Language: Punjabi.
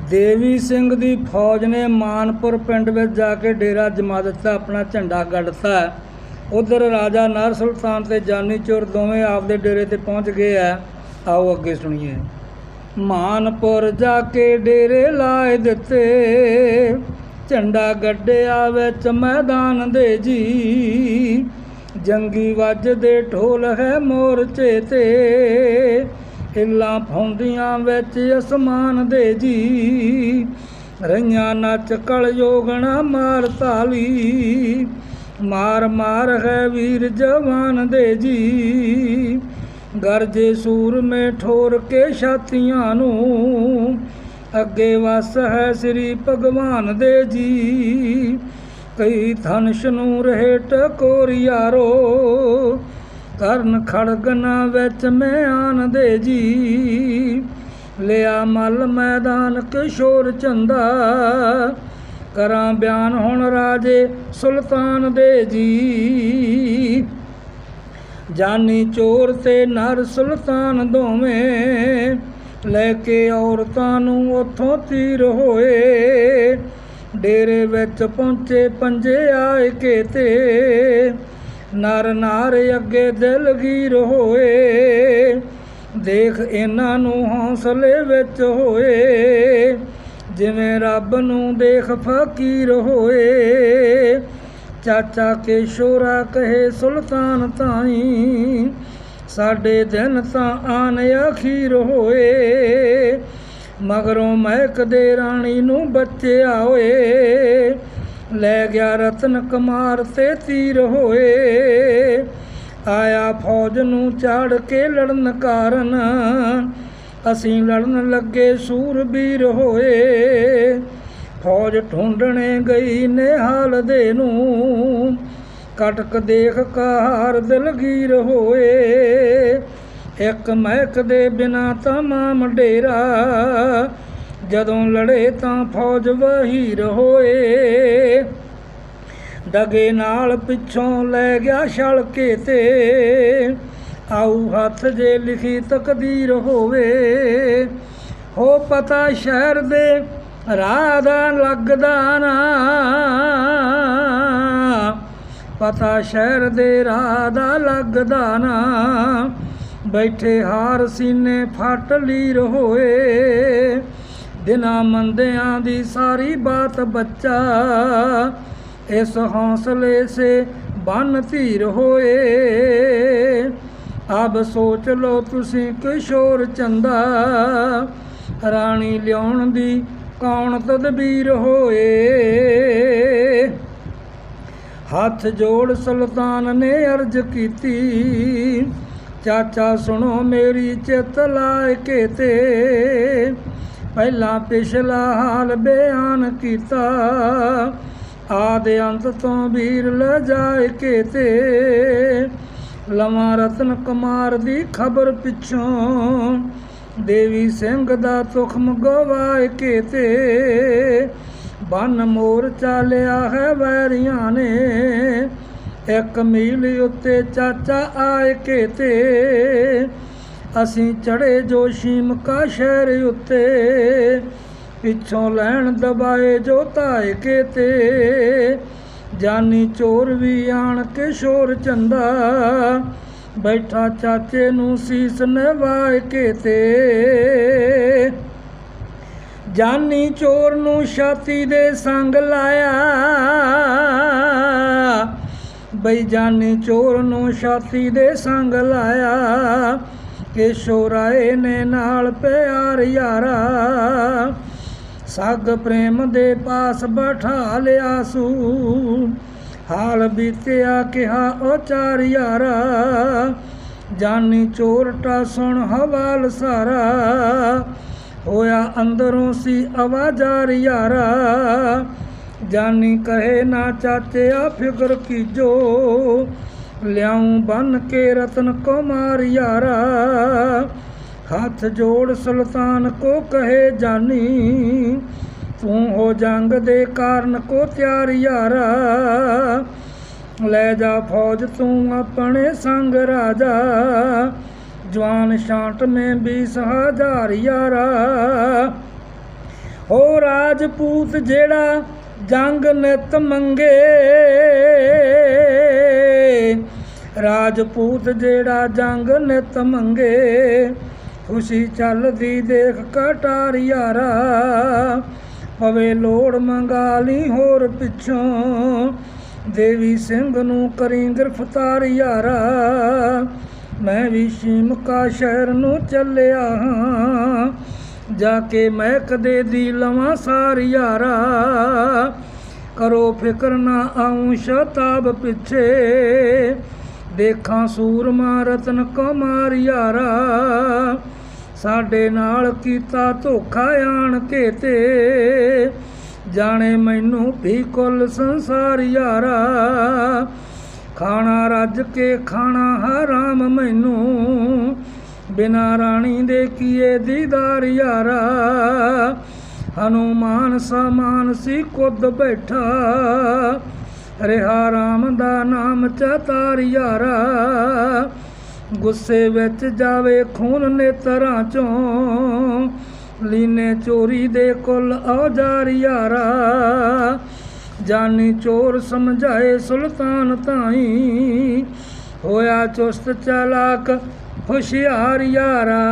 ਦੇਵੀ ਸਿੰਘ ਦੀ ਫੌਜ ਨੇ ਮਾਨਪੁਰ ਪਿੰਡ ਵਿੱਚ ਜਾ ਕੇ ਡੇਰਾ ਜਮਾ ਦਿੱਤਾ, ਆਪਣਾ ਝੰਡਾ ਗੱਡਤਾ ਉਧਰ ਰਾਜਾ ਨਰ ਸੁਲਤਾਨ ਤੇ ਜਾਨੀ ਚੋਰ ਦੋਵੇਂ ਆਪਦੇ ਡੇਰੇ ਤੇ ਪਹੁੰਚ ਗਏ ਆ। ਆਓ ਅੱਗੇ ਸੁਣੀਏ। ਮਾਨਪੁਰ ਜਾ ਕੇ ਡੇਰੇ ਲਾਏ ਦਿੱਤੇ, ਝੰਡਾ ਗੱਡਿਆ ਵਿੱਚ ਮੈਦਾਨ ਦੇ ਜੀ। ਜੰਗੀ ਵੱਜਦੇ ਢੋਲ ਹੈ ਮੋਰਚੇ ਤੇ ਹਿੱਲਾਂ ਫੌਂਦੀਆਂ ਵਿੱਚ ਅਸਮਾਨ ਦੇ ਜੀ। ਰਈਆਂ ਨੱਚ ਕਲ ਯੋਗਣਾ ਮਾਰ ਤਾਲੀ ਮਾਰ ਮਾਰ ਹੈ ਵੀਰ ਜਵਾਨ ਦੇ ਜੀ। ਗਰਜੇ ਸੂਰ ਮੇ ਠੋਰ ਕੇ ਛਾਤੀਆਂ ਨੂੰ। ਅੱਗੇ ਵਸ ਹੈ ਸ੍ਰੀ ਭਗਵਾਨ ਦੇ ਜੀ। ਕਈ ਧਨਸ਼ ਨੂੰ ਰਹੇ ਟਕੋਰ ਯਾਰੋ ਕਰਨ ਖੜਗਨਾ ਵਿੱਚ ਮੈਂ ਆਨ ਦੇ ਜੀ। ਲਿਆ ਮਲ ਮੈਦਾਨ ਕਿਸ਼ੋਰ ਚੰਦਾ। ਕਰਾਂ ਬਿਆਨ ਹੁਣ ਰਾਜੇ ਸੁਲਤਾਨ ਦੇ ਜੀ। ਜਾਨੀ ਚੋਰ ਤੇ ਨਰ ਸੁਲਤਾਨ ਦੋਵੇਂ। ਲੈ ਕੇ ਔਰਤਾਂ ਨੂੰ ਉੱਥੋਂ ਤੀਰ ਹੋਏ। ਡੇਰੇ ਵਿੱਚ ਪਹੁੰਚੇ ਪੰਜੇ ਆਏ ਕੇ ਤੇ। ਨਰ ਨਾਰ ਅੱਗੇ ਦਿਲਗੀਰ ਹੋਏ। ਦੇਖ ਇਹਨਾਂ ਨੂੰ ਹੌਸਲੇ ਵਿੱਚ ਹੋਏ। ਜਿਵੇਂ ਰੱਬ ਨੂੰ ਦੇਖ ਫਕੀਰ ਹੋਏ। ਚਾਚਾ ਕੇ ਸ਼ੋਰਾ ਕਹੇ, ਸੁਲਤਾਨ ਤਾਈ, ਸਾਡੇ ਦਿਨ ਤਾਂ ਆਨ ਅਖੀਰ ਹੋਏ। ਮਗਰੋਂ ਮਹਿਕ ਦੇ ਰਾਣੀ ਨੂੰ ਬੱਚੇ ਆਏ ਲੈ ਗਿਆ ਰਤਨ ਕੁਮਾਰ ਤੇ ਤੀਰ ਹੋਏ। ਆਇਆ ਫੌਜ ਨੂੰ ਚਾੜ ਕੇ ਲੜਨ ਕਾਰਨ। ਅਸੀਂ ਲੜਨ ਲੱਗੇ ਸੂਰਬੀਰ ਹੋਏ। ਫੌਜ ਢੂੰਡਣੇ ਗਈ ਨਿਹਾਲ ਦੇ ਨੂੰ। ਕਟਕ ਦੇਖ ਕਾਰ ਦਿਲਗੀਰ ਹੋਏ। ਇੱਕ ਮਹਿਕ ਦੇ ਬਿਨਾ ਤਮਾਮ ਡੇਰਾ। ਜਦੋਂ ਲੜੇ ਤਾਂ ਫੌਜ ਵਹੀਰ ਹੋਏ ਦਗੇ ਨਾਲ ਪਿੱਛੋਂ ਲੈ ਗਿਆ ਛਲ ਕੇ ਤੇ। ਆਉ ਹੱਥ ਜੇ ਲਿਖੀ ਤਕਦੀਰ ਹੋਵੇ। ਹੋ ਪਤਾ ਸ਼ਹਿਰ ਦੇ ਰਾਹ ਦਾ ਲੱਗਦਾ ਨਾ। ਪਤਾ ਸ਼ਹਿਰ ਦੇ ਰਾਹ ਦਾ ਲੱਗਦਾ ਨਾ। ਬੈਠੇ ਹਾਰ ਸੀਨੇ ਫਟ ਲੀਰ ਹੋਏ। ਦਿਨਾਂ ਮੰਦਿਆਂ ਦੀ ਸਾਰੀ ਬਾਤ ਬੱਚਾ। ਇਸ ਹੌਸਲੇ ਸੇ ਬਨ ਧੀਰ ਹੋਏ। ਅਬ ਸੋਚ ਲੋ ਤੁਸੀਂ ਕਿਸ਼ੋਰ ਚੰਦਾ। ਰਾਣੀ ਲਿਆਉਣ ਦੀ ਕੌਣ ਤਦਬੀਰ ਹੋਏ। ਹੱਥ ਜੋੜ ਸੁਲਤਾਨ ਨੇ ਅਰਜ਼ ਕੀਤੀ। ਚਾਚਾ ਸੁਣੋ ਮੇਰੀ ਚਿੱਤ ਲਾਇ ਕੇ ਤੇ। ਪਹਿਲਾਂ ਪਿਛਲਾ ਹਾਲ ਬਿਆਨ ਕੀਤਾ। ਆਦ ਅੰਤ ਤੋਂ ਵੀਰ ਲੈ ਜਾਏ ਕੇ ਤੇ ਲਵਾਂ ਰਤਨ ਕੁਮਾਰ ਦੀ ਖਬਰ ਪਿੱਛੋਂ। ਦੇਵੀ ਸਿੰਘ ਦਾ ਤੁਖਮ ਗਵਾਏ ਕੇ ਤੇ ਬਨ ਮੋਰ ਚਾਲਿਆ ਹੈ ਵੈਰੀਆਂ ਨੇ। ਇੱਕ ਮੀਲ ਉੱਤੇ ਚਾਚਾ ਆਏ ਕੇ ਤੇ ਅਸੀਂ ਚੜੇ ਜੋਸ਼ੀਮ ਕਾ ਸ਼ਹਿਰ ਉੱਤੇ, ਪਿੱਛੋਂ ਲੈਣ ਦਬਾਏ ਜੋ ਤਾਏ ਕੇ ਤੇ ਜਾਨੀ ਚੋਰ ਵੀ ਆਣ ਕੇ ਸ਼ੋਰ ਚੰਦਾ, ਬੈਠਾ ਚਾਚੇ ਨੂੰ ਸੀਸ ਨਵਾਏ ਕੇ ਤੇ ਜਾਨੀ ਚੋਰ ਨੂੰ ਛਾਤੀ ਦੇ ਸੰਗ ਲਾਇਆ, ਬਈ ਜਾਨੀ ਚੋਰ ਨੂੰ ਛਾਤੀ ਦੇ ਸੰਗ ਲਾਇਆ। ਕੇਸ਼ੋ ਰਾਏ ਨੇ ਨਾਲ ਪਿਆਰ ਯਾਰਾ। ਸਗ ਪ੍ਰੇਮ ਦੇ ਪਾਸ ਬਿਠਾ ਲਿਆ ਸੂ। ਹਾਲ ਬੀਤਿਆ ਕਿਹਾ ਉਹ ਚਾਰ ਯਾਰਾ, ਜਾਨੀ ਚੋਰਟਾ ਸੁਣ ਹਵਾਲ ਸਾਰਾ। ਹੋਇਆ ਅੰਦਰੋਂ ਸੀ ਆਵਾਜ਼ਾਰ ਯਾਰਾ। ਜਾਨੀ ਕਹੇ ਨਾ ਚਾਚਿਆ, ਫਿਕਰ ਕੀਜੋ। ਲਿਆਉ ਬਨ ਕੇ ਰਤਨ ਕੁਮਾਰ ਯਾਰਾ। ਹੱਥ ਜੋੜ ਸੁਲਤਾਨ ਕੋ ਕਹੇ ਜਾਨੀ। ਤੂੰ ਹੋ ਜੰਗ ਦੇ ਕਾਰਨ ਕੋ ਤਿਆਰ ਯਾਰਾ। ਲੈ ਜਾ ਫੌਜ, ਤੂੰ ਆਪਣੇ ਸੰਗ ਰਾਜਾ। ਜਵਾਨ ਸ਼ਾਂਟ ਮੈਂ 20000 ਯਾਰਾ। ਹੋ ਰਾਜਪੂਤ ਜਿਹੜਾ ਜੰਗ ਨਿਤ ਮੰਗੇ। ਰਾਜਪੂਤ ਜਿਹੜਾ ਜੰਗ ਨਿਤ ਮੰਗੇ, ਖੁਸ਼ੀ ਚੱਲਦੀ ਦੇਖ ਕਟਾਰ ਯਾਰਾ ਪਵੇ ਲੋੜ ਮੰਗਾ ਲਈ ਹੋਰ ਪਿੱਛੋਂ, ਦੇਵੀ ਸਿੰਘ ਨੂੰ ਕਰੀ ਗ੍ਰਿਫਤਾਰ ਯਾਰਾ। ਮੈਂ ਵੀ ਸ਼ਿਮਕਾ ਸ਼ਹਿਰ ਨੂੰ ਚੱਲਿਆ ਹਾਂ। ਜਾ ਕੇ ਮੈਂ ਕਦੇ ਦੀ ਲਵਾਂ ਸਾਰ ਯਾਰਾ। ਕਰੋ ਫਿਕਰ ਨਾ ਆਉਂ ਸ਼ਤਾਬ ਪਿੱਛੇ। ਦੇਖਾਂ ਸੂਰਮਾ ਰਤਨ ਕੁਮਾਰ ਯਾਰਾ। ਸਾਡੇ ਨਾਲ ਕੀਤਾ ਧੋਖਾ ਆਣ ਕੇ ਤੇ। ਜਾਣੇ ਮੈਨੂੰ ਵੀ ਕੁੱਲ ਸੰਸਾਰ ਯਾਰਾ। ਖਾਣਾ ਰੱਜ ਕੇ ਖਾਣਾ ਹਰਾਮ ਮੈਨੂੰ। ਬਿਨਾ ਰਾਣੀ ਦੇ ਕੀਏ ਦੀਦਾਰ ਯਾਰਾ। ਹਨੂਮਾਨ ਸਮਾਨ ਸੀ ਕੁੱਦ ਬੈਠਾ। ਰਿਹਾ ਰਾਮ ਦਾ ਨਾਮ ਚਤਾਰ ਯਾਰਾ। ਗੁੱਸੇ ਵਿੱਚ ਜਾਵੇ ਖੂਨ ਨੇਤਰਾਂ ਚੋਂ। ਲੀਨੇ ਚੋਰੀ ਦੇ ਕੁੱਲ ਔਜ਼ਾਰ ਯਾਰਾ। ਜਾਨੀ ਚੋਰ ਸਮਝਾਏ ਸੁਲਤਾਨ ਤਾਈ। ਹੋਇਆ ਚੁਸਤ ਚਲਾਕ ਹੁਸ਼ਿਆਰ ਯਾਰਾ।